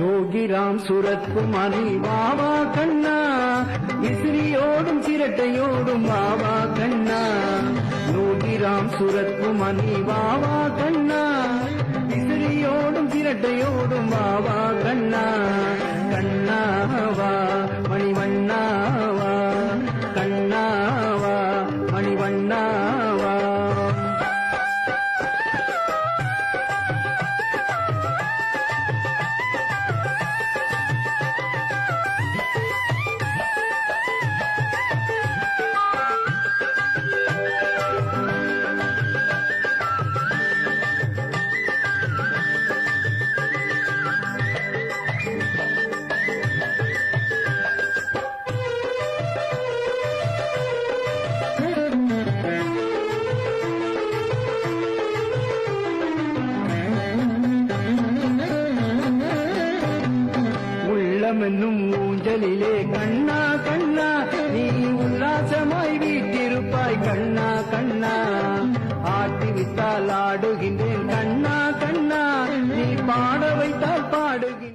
யோகிராம் சுரத்குமாரி வாவா கண்ணா. விசிறியோடும் சிரட்டையோடும் வாவா கண்ணா. யோகிராம் சுரத்குமாரி வாவா கண்ணா. விசிறியோடும் சிரட்டையோடும் வாவா இளமென்னும் ஊஞ்சலிலே கண்ணா கண்ணா நீ உல்லாசமாய் வீட்டிருப்பாய் கண்ணா கண்ணா. ஆட்டி விட்டால் ஆடுகின்றேன் கண்ணா கண்ணா. நீ பாட வைத்தால் பாடுகின்ற